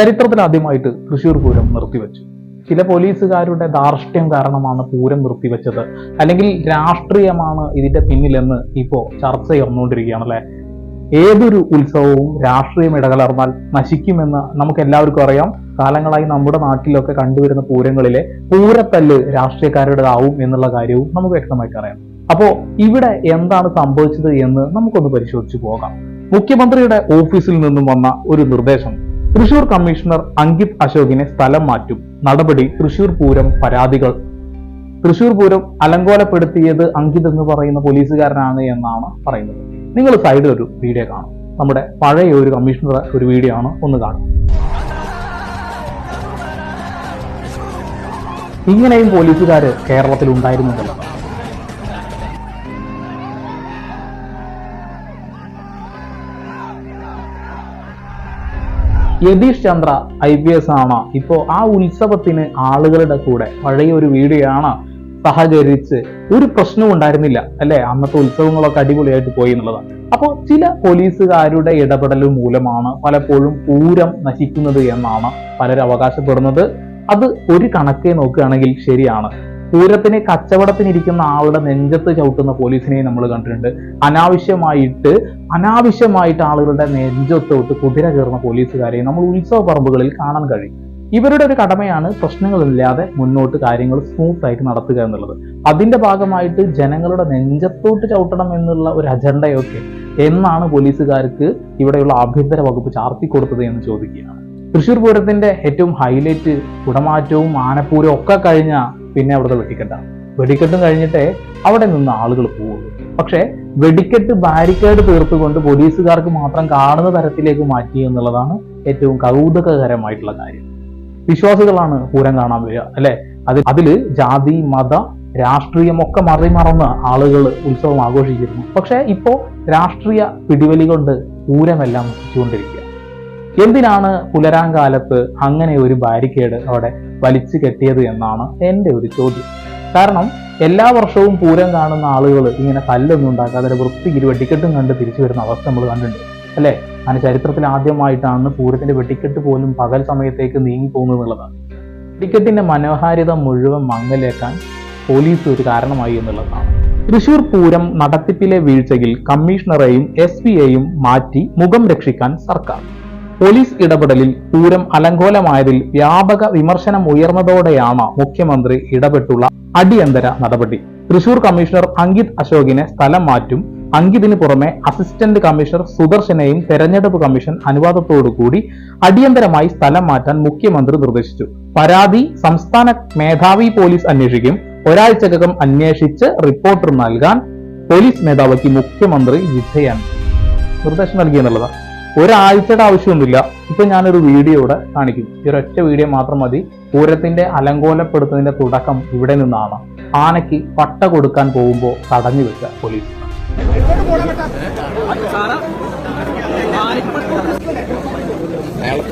ചരിത്രത്തിൽ ആദ്യമായിട്ട് തൃശൂർ പൂരം നിർത്തിവെച്ചു. ചില പോലീസുകാരുടെ ധാർഷ്ട്യം കാരണമാണ് പൂരം നിർത്തിവെച്ചത്. അല്ലെങ്കിൽ രാഷ്ട്രീയമാണ് ഇതിന്റെ പിന്നിലെന്ന് ഇപ്പോ ചർച്ച ഉയർന്നുകൊണ്ടിരിക്കുകയാണ് അല്ലെ? ഏതൊരു ഉത്സവവും രാഷ്ട്രീയം ഇടകലർന്നാൽ നശിക്കുമെന്ന് നമുക്ക് എല്ലാവർക്കും അറിയാം. കാലങ്ങളായി നമ്മുടെ നാട്ടിലൊക്കെ കണ്ടുവരുന്ന പൂരങ്ങളിലെ പൂരത്തല്ല് രാഷ്ട്രീയക്കാരുടേതാവും എന്നുള്ള കാര്യവും നമുക്ക് വ്യക്തമായിട്ട് അറിയാം. അപ്പോ ഇവിടെ എന്താണ് സംഭവിച്ചത് എന്ന് നമുക്കൊന്ന് പരിശോധിച്ചു പോകാം. മുഖ്യമന്ത്രിയുടെ ഓഫീസിൽ നിന്നും വന്ന ഒരു നിർദ്ദേശം. തൃശൂർ കമ്മീഷണർ അങ്കിത് അശോകിനെ സ്ഥലം മാറ്റും. നടപടി തൃശൂർ പൂരം പരാതികൾ. തൃശൂർ പൂരം അലങ്കോലപ്പെടുത്തിയത് അങ്കിത് എന്ന് പറയുന്ന പോലീസുകാരനാണ് എന്നാണ് പറയുന്നത്. നിങ്ങൾ സൈഡിൽ ഒരു വീഡിയോ കാണും. നമ്മുടെ പഴയ ഒരു കമ്മീഷണർ ഒരു വീഡിയോ ആണ് ഒന്ന് കാണും. ഇങ്ങനെയും പോലീസുകാര് കേരളത്തിൽ ഉണ്ടായിരുന്നുണ്ടല്ലോ Yathish Chandra I P S ആണ്. ഇപ്പോ ആ ഉത്സവത്തിന് ആളുകളുടെ കൂടെ പഴയ ഒരു വീഡിയോ ആണ് സഹകരിച്ച് ഒരു പ്രശ്നവും ഉണ്ടായിരുന്നില്ല അല്ലെ? അന്നത്തെ ഉത്സവങ്ങളൊക്കെ അടിപൊളിയായിട്ട് പോയി എന്നുള്ളതാണ് അപ്പോൾ ചില പോലീസുകാരുടെ ഇടപെടൽ മൂലമാണ് പലപ്പോഴും പൂരം നശിക്കുന്നത് എന്നാണ് പലരും അവകാശപ്പെടുന്നത്. അത് ഒരു കണക്കെ നോക്കുകയാണെങ്കിൽ ശരിയാണ്. പൂരത്തിന് കച്ചവടത്തിനിരിക്കുന്ന ആളുടെ നെഞ്ചത്ത് ചവിട്ടുന്ന പോലീസിനെ നമ്മൾ കണ്ടിട്ടുണ്ട്. അനാവശ്യമായിട്ട് അനാവശ്യമായിട്ട് ആളുകളുടെ നെഞ്ചത്തോട്ട് കുതിര കയറുന്ന പോലീസുകാരെ നമ്മൾ ഉത്സവ പറമ്പുകളിൽ കാണാൻ കഴിയും. ഇവരുടെ ഒരു കടമയാണ് പ്രശ്നങ്ങളില്ലാതെ മുന്നോട്ട് കാര്യങ്ങൾ സ്മൂത്ത് ആയിട്ട് നടത്തുക എന്നുള്ളത്. അതിന്റെ ഭാഗമായിട്ട് ജനങ്ങളുടെ നെഞ്ചത്തോട്ട് ചവിട്ടണം എന്നുള്ള ഒരു അജണ്ടയൊക്കെ എന്നാണ് പോലീസുകാർക്ക് ഇവിടെയുള്ള ആഭ്യന്തര വകുപ്പ് ചാർത്തി കൊടുത്തത് എന്ന് ചോദിക്കുകയാണ്. തൃശ്ശൂർ പൂരത്തിന്റെ ഏറ്റവും ഹൈലൈറ്റ് കുടമാറ്റവും ആനപ്പൂരവും ഒക്കെ കഴിഞ്ഞ പിന്നെ അവിടുത്തെ വെടിക്കെട്ടാണ് വെടിക്കെട്ട് കഴിഞ്ഞിട്ടേ അവിടെ നിന്ന് ആളുകൾ പോവുള്ളൂ പക്ഷേ വെടിക്കെട്ട് ബാരിക്കേഡ് തീർത്തുകൊണ്ട് പോലീസുകാർക്ക് മാത്രം കാണുന്ന തരത്തിലേക്ക് മാറ്റി എന്നുള്ളതാണ് ഏറ്റവും കൗതുകകരമായിട്ടുള്ള കാര്യം. വിശ്വാസികളാണ് പൂരം കാണാൻ വരിക അല്ലെ? അത് അതിൽ ജാതി മത രാഷ്ട്രീയമൊക്കെ മറിമറന്ന് ആളുകൾ ഉത്സവം ആഘോഷിച്ചിരുന്നു. പക്ഷെ ഇപ്പോ രാഷ്ട്രീയ പിടിവലി കൊണ്ട് പൂരമെല്ലാം നശിച്ചുകൊണ്ടിരിക്കുക എന്തിനാണ് പുലരാങ്കാലത്ത് അങ്ങനെ ഒരു ബാരിക്കേഡ് അവിടെ വലിച്ചു കെട്ടിയത് എന്നാണ് എന്റെ ഒരു ചോദ്യം. കാരണം എല്ലാ വർഷവും പൂരം കാണുന്ന ആളുകൾ ഇങ്ങനെ കല്ലൊന്നും ഉണ്ടാക്കാതെ വൃത്തിക്ക് വെടിക്കെട്ടും കണ്ട് തിരിച്ചു വരുന്ന അവസ്ഥ നമ്മൾ കണ്ടിട്ടുണ്ട്. അല്ലേ? അങ്ങനെ ചരിത്രത്തിൽ ആദ്യമായിട്ടാണ് പൂരത്തിന്റെ വെടിക്കെട്ട് പോലും പകൽ സമയത്തേക്ക് നീങ്ങി പോകുന്നത് വെടിക്കെട്ടിന്റെ മനോഹാരിത മുഴുവൻ മങ്ങലേക്കാൻ പോലീസ് ഒരു കാരണമായി എന്നുള്ളതാണ്. തൃശൂർ പൂരം നടത്തിപ്പിലെ വീഴ്ചയിൽ കമ്മീഷണറെയും എസ് പിയെയും മാറ്റി മുഖം രക്ഷിക്കാൻ സർക്കാർ. പോലീസ് ഇടപെടലിൽ പൂരം അലങ്കോലമായതിൽ വ്യാപക വിമർശനം ഉയർന്നതോടെയാണ് മുഖ്യമന്ത്രി ഇടപെട്ടുള്ള അടിയന്തര നടപടി. തൃശൂർ കമ്മീഷണർ അങ്കിത് അശോകിനെ സ്ഥലം മാറ്റും. അങ്കിതിന് പുറമെ അസിസ്റ്റന്റ് കമ്മീഷണർ സുദർശനെയും തെരഞ്ഞെടുപ്പ് കമ്മീഷൻ അനുവാദത്തോടുകൂടി അടിയന്തരമായി സ്ഥലം മാറ്റാൻ മുഖ്യമന്ത്രി നിർദ്ദേശിച്ചു. പരാതി സംസ്ഥാന മേധാവി പോലീസ് അന്വേഷിക്കും. ഒരാഴ്ചക്കകം അന്വേഷിച്ച് റിപ്പോർട്ട് നൽകാൻ പോലീസ് മേധാവിക്ക് മുഖ്യമന്ത്രി വിധേയൻ നിർദ്ദേശം നൽകി എന്നുള്ളതാണ് ഒരാഴ്ചയുടെ ആവശ്യമൊന്നുമില്ല. ഇപ്പൊ ഞാനൊരു വീഡിയോ ഇവിടെ കാണിക്കും. ഒരൊറ്റ വീഡിയോ മാത്രം മതി. പൂരത്തിന്റെ അലങ്കോലപ്പെടുത്തുന്നതിന്റെ തുടക്കം ഇവിടെ നിന്നാണ്. ആനയ്ക്ക് പട്ട കൊടുക്കാൻ പോകുമ്പോൾ തടഞ്ഞു വെച്ച പോലീസ്. അയാൾക്ക്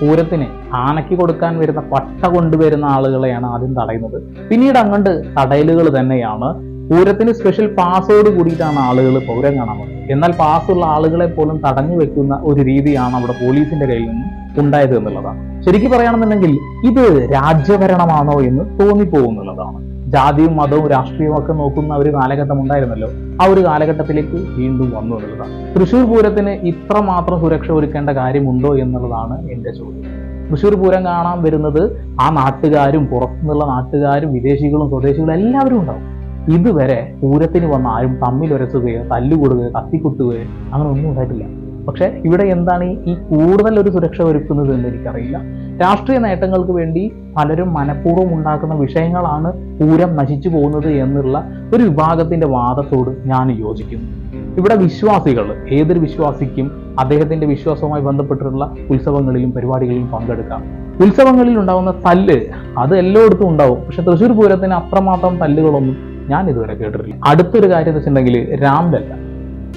പൂരത്തിന് ആനയ്ക്ക് കൊടുക്കാൻ വരുന്ന പട്ട കൊണ്ടുവരുന്ന ആളുകളെയാണ് ആദ്യം തടയുന്നത്. പിന്നീട് അങ്ങോട്ട് തടയലുകൾ തന്നെയാണ്. പൂരത്തിന് സ്പെഷ്യൽ പാസോട് കൂടിയിട്ടാണ് ആളുകൾ പൗരം കാണാൻ വന്നത്. എന്നാൽ പാസ്സുള്ള ആളുകളെ പോലും തടഞ്ഞു വെക്കുന്ന ഒരു രീതിയാണ് അവിടെ പോലീസിന്റെ കയ്യിൽ നിന്നും ഉണ്ടായത് എന്നുള്ളതാണ്. ശരിക്കും പറയുകയാണെന്നുണ്ടെങ്കിൽ ഇത് രാജ്യഭരണമാണോ എന്ന് തോന്നിപ്പോകുന്നുള്ളതാണ്. ജാതിയും മതവും രാഷ്ട്രീയവും ഒക്കെ നോക്കുന്ന ഒരു കാലഘട്ടം ഉണ്ടായിരുന്നല്ലോ. ആ ഒരു കാലഘട്ടത്തിലേക്ക് വീണ്ടും വന്നു എന്നുള്ളതാണ്. തൃശ്ശൂർ പൂരത്തിന് ഇത്രമാത്രം സുരക്ഷ ഒരുക്കേണ്ട കാര്യമുണ്ടോ എന്നുള്ളതാണ് എന്റെ ചോദ്യം. തൃശ്ശൂർ പൂരം കാണാൻ വരുന്നത് ആ നാട്ടുകാരും പുറത്തുനിന്നുള്ള നാട്ടുകാരും വിദേശികളും സ്വദേശികളും എല്ലാവരും ഉണ്ടാവും. ഇതുവരെ പൂരത്തിന് വന്ന ആരും തമ്മിലുരസുകയോ തല്ലുകൊടുകയോ കത്തിക്കുത്തുകയോ അങ്ങനെ ഒന്നും ഉണ്ടായിട്ടില്ല. പക്ഷെ ഇവിടെ എന്താണ് ഈ- കൂടുതൽ ഒരു സുരക്ഷ ഒരുക്കുന്നത് എന്ന് എനിക്കറിയില്ല. രാഷ്ട്രീയ നേട്ടങ്ങൾക്ക് വേണ്ടി പലരും മനഃപൂർവം ഉണ്ടാക്കുന്ന വിഷയങ്ങളാണ് പൂരം നശിച്ചു പോകുന്നത് എന്നുള്ള ഒരു വിഭാഗത്തിന്റെ വാദത്തോട് ഞാൻ യോജിക്കുന്നു. ഇവിടെ വിശ്വാസികൾ ഏതൊരു വിശ്വാസിക്കും അദ്ദേഹത്തിന്റെ വിശ്വാസവുമായി ബന്ധപ്പെട്ടിട്ടുള്ള ഉത്സവങ്ങളിലും പരിപാടികളിലും പങ്കെടുക്കാം. ഉത്സവങ്ങളിൽ ഉണ്ടാകുന്ന തല്ല് അത് എല്ലായിടത്തും ഉണ്ടാവും. പക്ഷെ തൃശ്ശൂർ പൂരത്തിന് അത്രമാത്രം തല്ലുകളൊന്നും ഞാൻ ഇതുവരെ കേട്ടിട്ടില്ല. അടുത്തൊരു കാര്യം എന്ന് വെച്ചിട്ടുണ്ടെങ്കിൽ രാംലല്ല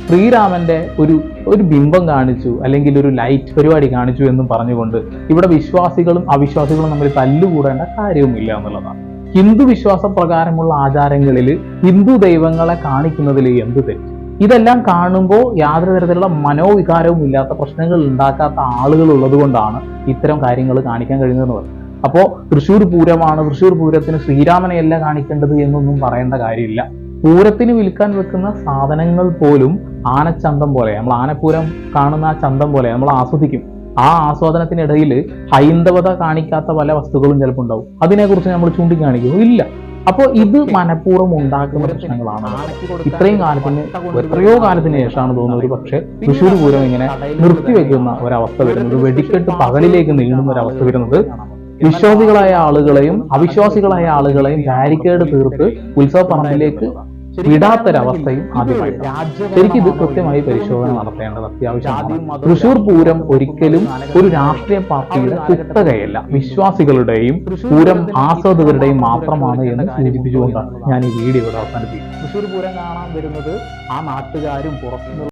ശ്രീരാമന്റെ ഒരു ഒരു ബിംബം കാണിച്ചു അല്ലെങ്കിൽ ഒരു ലൈറ്റ് പരിപാടി കാണിച്ചു എന്നും പറഞ്ഞുകൊണ്ട് ഇവിടെ വിശ്വാസികളും അവിശ്വാസികളും തമ്മിൽ തല്ലുകൂടേണ്ട കാര്യവുമില്ല എന്നുള്ളതാണ്. ഹിന്ദു വിശ്വാസ പ്രകാരമുള്ള ആചാരങ്ങളിൽ ഹിന്ദു ദൈവങ്ങളെ കാണിക്കുന്നതിൽ എന്ത് തെറ്റ്? ഇതെല്ലാം കാണുമ്പോൾ യാതൊരു തരത്തിലുള്ള മനോവികാരവും ഇല്ലാത്ത പ്രശ്നങ്ങൾ ഉണ്ടാക്കാത്ത ആളുകൾ ഉള്ളതുകൊണ്ടാണ് ഇത്തരം കാര്യങ്ങൾ കാണിക്കാൻ കഴിയുന്നതെന്ന് പറയുന്നത്. അപ്പോൾ തൃശ്ശൂർ പൂരമാണ് തൃശ്ശൂർ പൂരത്തിന് ശ്രീരാമനെയല്ല കാണിക്കേണ്ടത് എന്നൊന്നും പറയേണ്ട കാര്യമില്ല. പൂരത്തിന് വിൽക്കാൻ വെക്കുന്ന സാധനങ്ങൾ പോലും ആനച്ചന്തം പോലെ നമ്മൾ ആനപ്പൂരം കാണുന്ന ആ ചന്തം പോലെ നമ്മൾ ആസ്വദിക്കും. ആ ആസ്വാദനത്തിനിടയിൽ ഹൈന്ദവത കാണിക്കാത്ത പല വസ്തുക്കളും ചിലപ്പോൾ ഉണ്ടാവും. അതിനെക്കുറിച്ച് നമ്മൾ ചൂണ്ടിക്കാണിക്കുമോ ഇല്ല. അപ്പോൾ ഇത് മനഃപൂർവം ഉണ്ടാക്കുന്ന പ്രശ്നങ്ങളാണ്. ഇത്രയും കാലത്തിന് എത്രയോ കാലത്തിന് ശേഷമാണ് തോന്നുന്നത് ഒരു പക്ഷേ തൃശ്ശൂർ പൂരം ഇങ്ങനെ നിർത്തിവെക്കുന്ന ഒരവസ്ഥ വരുന്നത് വെടിക്കെട്ട് പകലിലേക്ക് നീങ്ങുന്ന ഒരവസ്ഥ വരുന്നത് വിശ്വാസികളായ ആളുകളെയും അവിശ്വാസികളായ ആളുകളെയും ബാരിക്കേഡ് തീർത്ത് ഉത്സവ പറമ്പിലേക്ക് വിടാത്തൊരവസ്ഥയും ആദ്യമായിട്ടാണ് ശരിക്കും ഇത് കൃത്യമായി പരിശോധന നടത്തേണ്ടത് അത്യാവശ്യമാണ്. തൃശൂർ പൂരം ഒരിക്കലും ഒരു രാഷ്ട്രീയ പാർട്ടിയുടെ കുത്തകയല്ല. വിശ്വാസികളുടെയും പൂരം ആസ്വാദകരുടെയും മാത്രമാണ് എന്ന് സൂചിപ്പിച്ചുകൊണ്ടാണ് ഞാൻ ഈ വീഡിയോ ഇവിടെ അവസാനിപ്പിക്കുന്നത്. തൃശൂർ പൂരം കാണാൻ വരുന്നത് ആ നാട്ടുകാരും പുറത്തുനിന്നുള്ള